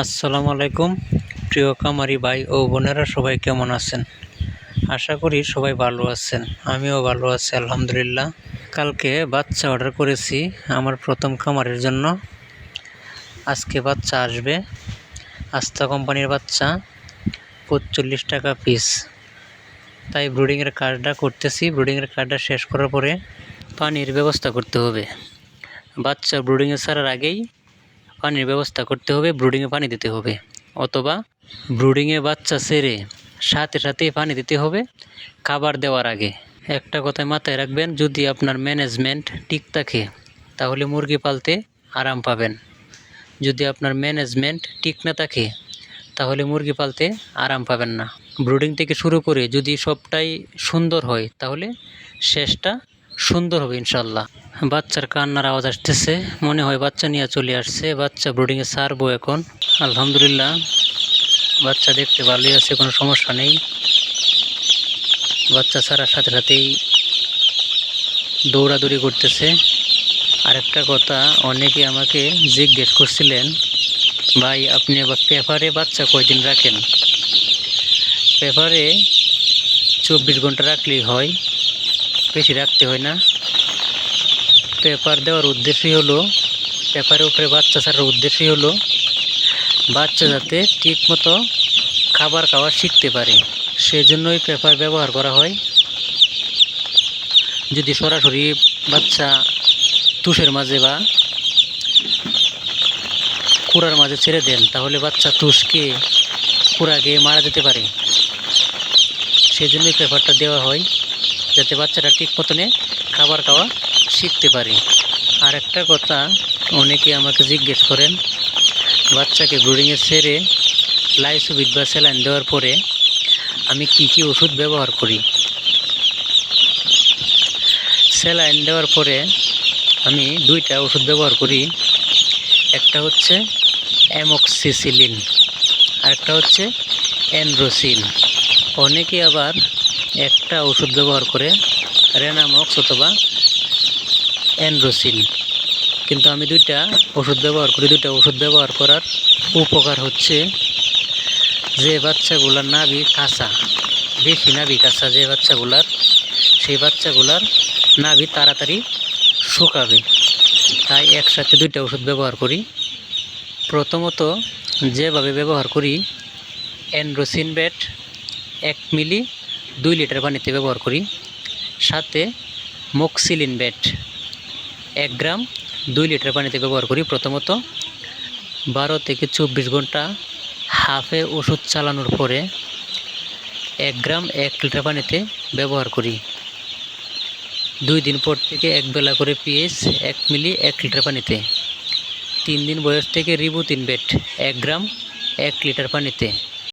আসসালামু আলাইকুম, প্রিয় কামারি ভাই ও বোনেরা, সবাই কেমন আছেন? আশা করি সবাই ভালো আছেন, আমিও ভালো আছি, আলহামদুলিল্লাহ। কালকে বাচ্চা অর্ডার করেছি আমার প্রথম কামারের জন্য। আজকে বাচ্চা আসবে, আস্থা কোম্পানির বাচ্চা পঁচল্লিশ টাকা পিস তাই ব্রুডিংয়ের কাজটা করতেছি, ব্রুডিংয়ের কাজটা শেষ করার পরে পানির ব্যবস্থা করতে হবে। বাচ্চা ব্রুডিংয়ে ছাড়ার আগেই পানির ব্যবস্থা করতে হবে ব্রুডিংয়ে পানি দিতে হবে। অথবা ব্রুডিংয়ে বাচ্চা ছেড়ে সাথে সাথেই পানি দিতে হবে, খাবার দেওয়ার আগে। একটা কথায় মাথায় রাখবেন, যদি আপনার ম্যানেজমেন্ট ঠিক থাকে, তাহলে মুরগি পালতে আরাম পাবেন। যদি আপনার ম্যানেজমেন্ট ঠিক না থাকে, তাহলে মুরগি পালতে আরাম পাবেন না। ব্রুডিং থেকে শুরু করে যদি সবটাই সুন্দর হয়, তাহলে শেষটা সুন্দর হবে ইনশাল্লাহ বাচ্চার কান্নার আওয়াজ আসতেছে, মনে হয় বাচ্চা নিয়ে চলে আসছে, বাচ্চা ব্রুডিংয়ে সারবো এখন। আলহামদুলিল্লাহ, বাচ্চা দেখতে ভালোই আছে, কোনো সমস্যা নেই। বাচ্চা ছাড়ার সাথে সাথেই দৌড়াদৌড়ি করতেছে। আরেকটা কথা, অনেকে আমাকে জিজ্ঞেস করছিলেন, ভাই, আপনি আবার পেপারে বাচ্চা কয়দিন রাখেন? পেপারে চব্বিশ ঘণ্টা রাখলেই হয়। বেশি রাখতে হয় না। পেপার দেওয়ার উদ্দেশ্যই হলো, পেপারের উপরে বাচ্চা ছাড়ার উদ্দেশ্যই হলো, বাচ্চা যাতে ঠিক মতো খাবার খাওয়া শিখতে পারে। সেজন্যই পেপার ব্যবহার করা হয়। যদি সরাসরি বাচ্চা তুষের মাঝে বা কুড়ার মাঝে ছেড়ে দেন, তাহলে বাচ্চা তুষকে, কুড়াকে মারা যেতে পারে। সেজন্যই পেপারটা দেওয়া হয়। যাতে বাচ্চারা ঠিক মতনে খাবার খাওয়া শিখতে পারে। আর একটা কথা অনেকে আমাকে জিজ্ঞেস করেন, বাচ্চাকে ব্রুডিংয়ে ছেড়ে লাইসোভিট বা স্যালাইন দেওয়ার পরে আমি কি কি ওষুধ ব্যবহার করি? স্যালাইন দেওয়ার পরে আমি দুইটা ওষুধ ব্যবহার করি। একটা হচ্ছে অ্যামক্সিসিলিন আরেকটা হচ্ছে অ্যান্ড্রোসিন অনেকে আবার একটা ওষুধ ব্যবহার করে রেনামক্স অথবা অ্যান্ড্রোসিন কিন্তু আমি দুইটা ওষুধ ব্যবহার করি, দুইটা ওষুধ ব্যবহার করার উপকার হচ্ছে যে বাচ্চাগুলার নাভি কাঁচা, বেশি নাভি কাঁচা যে বাচ্চাগুলার, সেই বাচ্চাগুলার নাভি তাড়াতাড়ি শুকাবে। তাই একসাথে দুইটা ওষুধ ব্যবহার করি। প্রথমত যেভাবে ব্যবহার করি অ্যান্ড্রোসিন বেট এক মিলি দুই লিটার পানিতে ব্যবহার করি। সাথে মক্সিলিন বেট এক গ্রাম, দুই লিটার পানিতে ব্যবহার করি প্রথমত। বারো থেকে চব্বিশ ঘণ্টা হাফে ওষুধ চালানোর পরে এক গ্রাম, এক লিটার পানিতে ব্যবহার করি। দুই দিন পর থেকে এক বেলা করে পিএস এক মিলি এক লিটার পানিতে। তিন দিন বয়স থেকে রিবুতিন বেট এক গ্রাম, এক লিটার পানিতে।